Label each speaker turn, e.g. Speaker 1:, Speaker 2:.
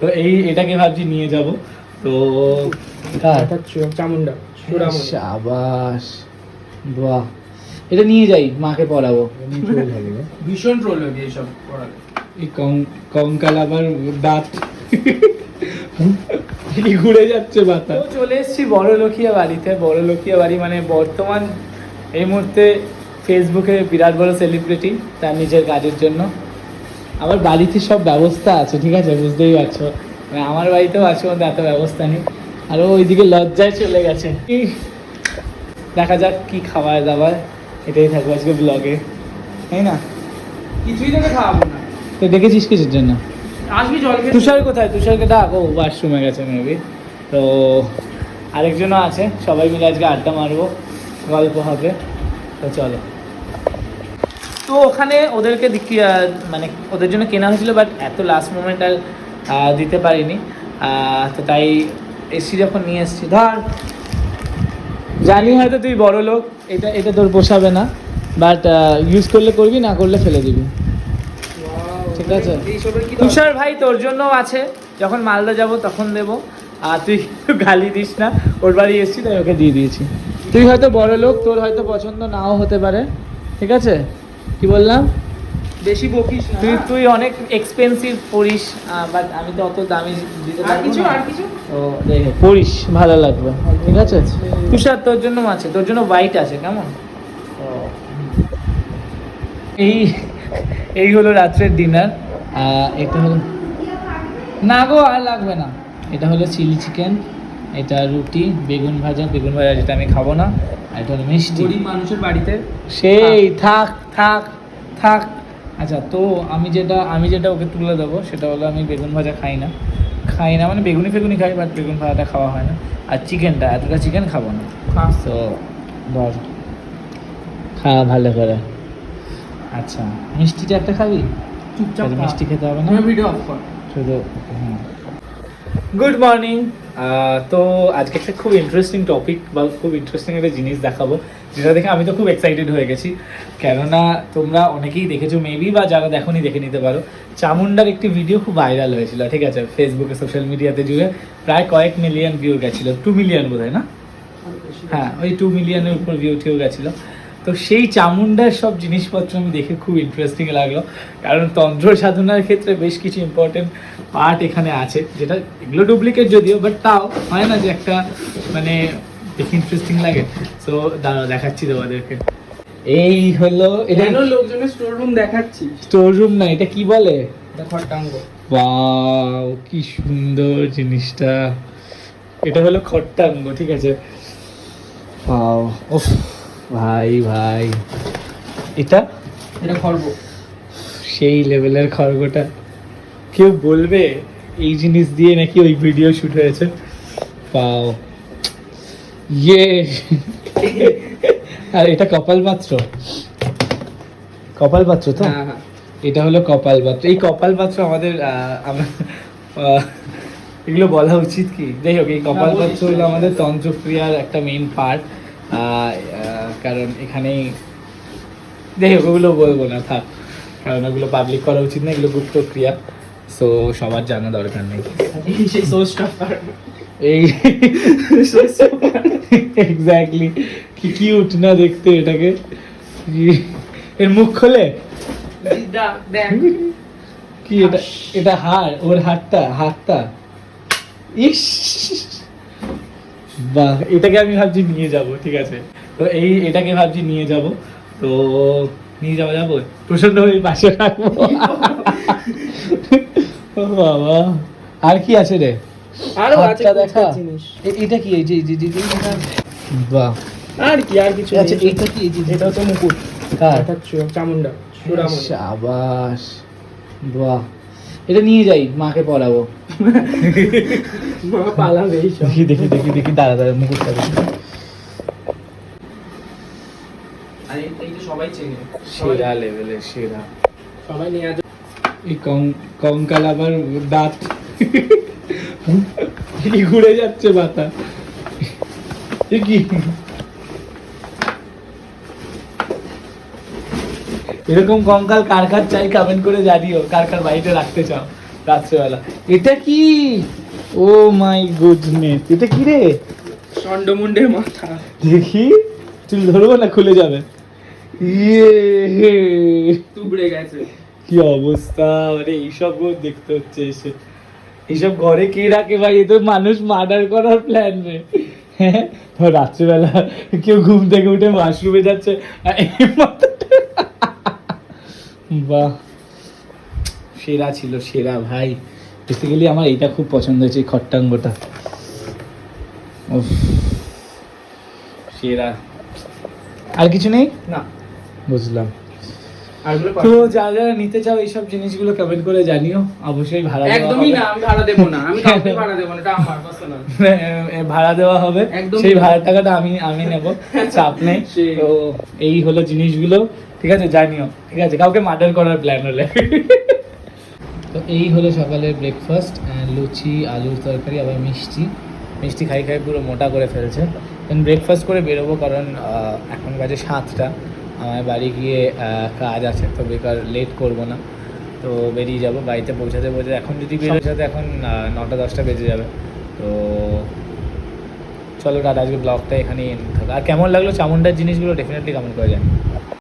Speaker 1: তো এই এটাকে ভাবছি নিয়ে যাব। তো কার
Speaker 2: চামুন্ডা
Speaker 1: সাবাস। বাহ। এটা নিয়ে যাই মাকে পড়াবো।
Speaker 2: ভীষণ ট্রোল হবে এইসব পড়ালে
Speaker 1: এই কং- কঙ্কাল আবার দাঁত। এই ঘুরে যাচ্ছে বাতা চলে এসেছি বড় লোকিয়া বাড়িতে। বড় লোকিয়া বাড়ি মানে বর্তমান এই মুহূর্তে ফেসবুকে বিরাট বড় সেলিব্রিটি তার নিজের কাজের জন্য। আমার বাড়িতে সব ব্যবস্থা আছে ঠিক আছে? বুঝতেই পারছ? মানে আমার বাড়িতেও আছে মধ্যে এত ব্যবস্থা নেই। আর ওইদিকে লজ্জায় চলে গেছে। দেখা যাক কি খাবার দাবার এটাই থাকবে আজকে ব্লগে তাই না?
Speaker 2: কিছুই তোকে খাওয়াবো না।
Speaker 1: তো দেখেছিস কিছুর জন্য?
Speaker 2: আসবি জল
Speaker 1: তুষার কোথায়? তুষারকে ডাক। ও ওয়াশরুমে গেছে মেবি তো আরেকজনও আছে। সবাই মিলে আজকে আড্ডা মারবো। গল্প হবে। তো চলো। তো ওখানে ওদেরকে মানে ওদের জন্য কেনা হয়েছিল বাট এত লাস্ট মোমেন্ট আর দিতে পারিনি। তো তাই এসি যখন নিয়ে এসছি। ধর জানি হয়তো তুই বড় লোক এটা এটা তোর পোষাবে না বাট ইউজ করলে করবি না করলে ফেলে দিবি। ঠিক আছে। তুষার ভাই তোর জন্য আছে যখন মালদা যাব তখন দেব। আর তুই গালি দিস না ওর বাড়ি এসেছি তাই ওকে দিয়ে দিয়েছি। তুই হয়তো বড় লোক তোর হয়তো পছন্দ নাও হতে পারে ঠিক আছে? কি বললাম?
Speaker 2: বেশি বকিস না।
Speaker 1: তুই তুই অনেক এক্সপেন্সিভ পড়িস বাট আমি তো অত দামি দিতে পারব
Speaker 2: কিছু আর কিছু?
Speaker 1: তো দেখে পড়িস ভালো লাগবে ঠিক আছে? তুষার তোর জন্য আছে তোর জন্য হোয়াইট আছে কেমন? এই এই হলো রাত্রের ডিনার এটা হলো না গো আর লাগবে না। এটা হলো চিলি চিকেন এটা রুটি বেগুন ভাজা বেগুন ভাজা যেটা আমি খাব না আর এটা হলো মিষ্টি।
Speaker 2: গরিব মানুষের বাড়িতে
Speaker 1: সেই থাক। থাক থাক আচ্ছা তো আমি যেটা আমি যেটা ওকে তুলে দেবো সেটা হলো আমি বেগুন ভাজা খাই না। খাই না মানে বেগুনি ফেগুনি খাই বাট বেগুন ভাজাটা খাওয়া হয় না। আর চিকেনটা এতটা চিকেন খাব না। তো ধর খাওয়া ভালো করে। আচ্ছা মিষ্টিটা একটা খাবি?
Speaker 2: চুপচাপ
Speaker 1: মিষ্টি খেতে হবে না?
Speaker 2: ভিডিও অফ কর।
Speaker 1: শুধু গুড মর্নিং তো আজকে একটা খুব ইন্টারেস্টিং টপিক বা খুব ইন্টারেস্টিং একটা জিনিস দেখাবো যেটা দেখে আমি তো খুব এক্সাইটেড হয়ে গেছি। কেননা তোমরা অনেকেই দেখেছ মেবি বা যারা দেখোনি দেখে নিতে পারো চামুন্ডার একটি ভিডিও খুব ভাইরাল হয়েছিল ঠিক আছে? ফেসবুকে সোশ্যাল মিডিয়াতে জুড়ে প্রায় কয়েক মিলিয়ন ভিউ গেছিল টু মিলিয়ন বোধ হয় না হ্যাঁ ওই টু মিলিয়নের উপর ভিউ উঠেও গেছিল। তো সেই চামুন্ডার সব জিনিসপত্র আমি দেখে খুব ইন্টারেস্টিং লাগল। কারণ তন্ত্র সাধনার ক্ষেত্রে বেশ কিছু ইম্পর্টেন্ট পার্ট এখানে আছে যেটা এগুলো ডুপ্লিকেট যদিও বাট তাও হয় না যে একটা মানে দেখে ইন্টারেস্টিং লাগে। তো দাঁড়া দেখাচ্ছি তোমাদেরকে। এই হলো এটা
Speaker 2: লোকজনের স্টোর রুম দেখাচ্ছি?
Speaker 1: স্টোর রুম না এটা কি বলে? ওয়াও কি সুন্দর জিনিসটা। এটা হলো খট্টাঙ্গ ঠিক আছে? ওয়াও ওফ ভাই ভাই। এটা?
Speaker 2: এটা খর্ব
Speaker 1: সেই লেভেলের খড়গোটা। কেউ বলবে এই জিনিস দিয়ে নাকি ওই ভিডিও শুট হয়েছে? পাও। ইয়ে। আর এটা কপাল পাত্র? কপাল পাত্র তো?
Speaker 2: হ্যাঁ হ্যাঁ।
Speaker 1: এটা হলো কপাল পাত্র। এই কপাল পাত্র আমাদের আমরা এগুলো বলা উচিত কি? যাই হোক এই কপাল
Speaker 2: হ্যাঁ,
Speaker 1: পাত্র হলো আমাদের তন্ত্রক্রিয়ার একটা মেইন পার্ট কারণ এখানেই যাই হোক ওগুলো বলব না থাক। কারণ ওগুলো পাবলিক করা উচিত না এগুলো গুপ্ত ক্রিয়া। সো সবার জানা দরকার নেই।
Speaker 2: এই
Speaker 1: এক্স্যাক্টলি কি কিউট না দেখতে এটাকে। এর মুখ খোলে?
Speaker 2: দেখ।
Speaker 1: কি এটা? এটা হাড় ওর হাড়টা হাতটা ইস! বাহ এটাকে আমি ভাবছি নিয়ে যাব ঠিক আছে। তো এই এটাকে ভাবছি নিয়ে যাব। তো নিয়ে যাওয়া যাব? প্রচণ্ড ওই পাশে রাখব। ও বাবা। আর কি আছে রে?
Speaker 2: আরও আছে দেখা।
Speaker 1: এটা কি? এই যে এই যে- যে- বাহ।
Speaker 2: আর কি আর কিছু
Speaker 1: আচ্ছা এটা কি? এই যে
Speaker 2: এটা হচ্ছে মুকুট
Speaker 1: কার
Speaker 2: চামুন্ডা।
Speaker 1: সাবাস। বাহ। এটা নিয়ে যাই মাকে পড়াবো।
Speaker 2: মা পালাবে এইসব।
Speaker 1: দেখি দেখি দেখি দেখি দাঁড়া দাঁড়া মুকুটটা দেখি
Speaker 2: আর এই- যে সবাই চেনে।
Speaker 1: সেরা লেভেলের সেরা।
Speaker 2: সবাই নিয়ে আসবে
Speaker 1: এই কং- কঙ্কাল আবার দাঁত। ঘুরে যাচ্ছে মাথা। কি? এরকম কঙ্কাল কার কার চাই কমেন্ট করে জানিও। কার কার বাড়িতে রাখতে চাও রাত্রেবেলা। এটা কি? ও মাই গুডনেস এটা কি রে?
Speaker 2: ষণ্ডমুণ্ডের মাথা।
Speaker 1: দেখি। চুল ধরবো না খুলে যাবে? ইয়ে।
Speaker 2: তুবড়ে গেছে।
Speaker 1: কি অবস্থা? মানে এইসব দেখতে হচ্ছে এসে। এইসব ঘরে কে রাখে ভাই? এ তো মানুষ মার্ডার করার প্ল্যান রে। হ্যাঁ? রাত্রিবেলা কেউ ঘুম থেকে উঠে মাশরুমে যাচ্ছে। বাহ। সেরা ছিল সেরা ভাই। বেসিক্যালি আমার এইটা খুব পছন্দ হয়েছে খট্টাঙ্গটা। সেরা। আর কিছু নেই?
Speaker 2: না।
Speaker 1: বুঝলাম। তো যারা যারা নিতে চাও এইসব জিনিসগুলো কমেন্ট করে জানিও। অবশ্যই ভাড়া দেওয়া
Speaker 2: একদমই না আমি ভাড়া দেবো না। আমি কাউকে ভাড়া দেবো না এটা আমার পার্সোনাল
Speaker 1: ভাড়া দেওয়া হবে। সেই
Speaker 2: না।
Speaker 1: ভাড়ার টাকাটা আমি আমি নেব। চাপ নেই। তো এই হলো জিনিসগুলো। ঠিক আছে জানিও। ঠিক আছে কাউকে মার্ডার করার প্ল্যান হলে। তো এই হলো সকালের ব্রেকফাস্ট লুচি আলুর তরকারি আবার মিষ্টি। মিষ্টি খাই খাই পুরো মোটা করে ফেলছে। দেন ব্রেকফাস্ট করে বেরোবো কারণ এখন বাজে সাতটা। আমার বাড়ি গিয়ে কাজ আছে, তো বেকার লেট করব না। তো বেরিয়ে যাব, বাড়িতে পৌঁছাতে পৌঁছাতে। এখন যদি বেরোতে এখন নটা দশটা বেজে যাবে। তো চলো দাদা, আজকে ব্লগটা এখানেই থাক। আর কেমন লাগল চামুন্ডার জিনিসগুলো? ডেফিনেটলি কমেন্ট করে জানি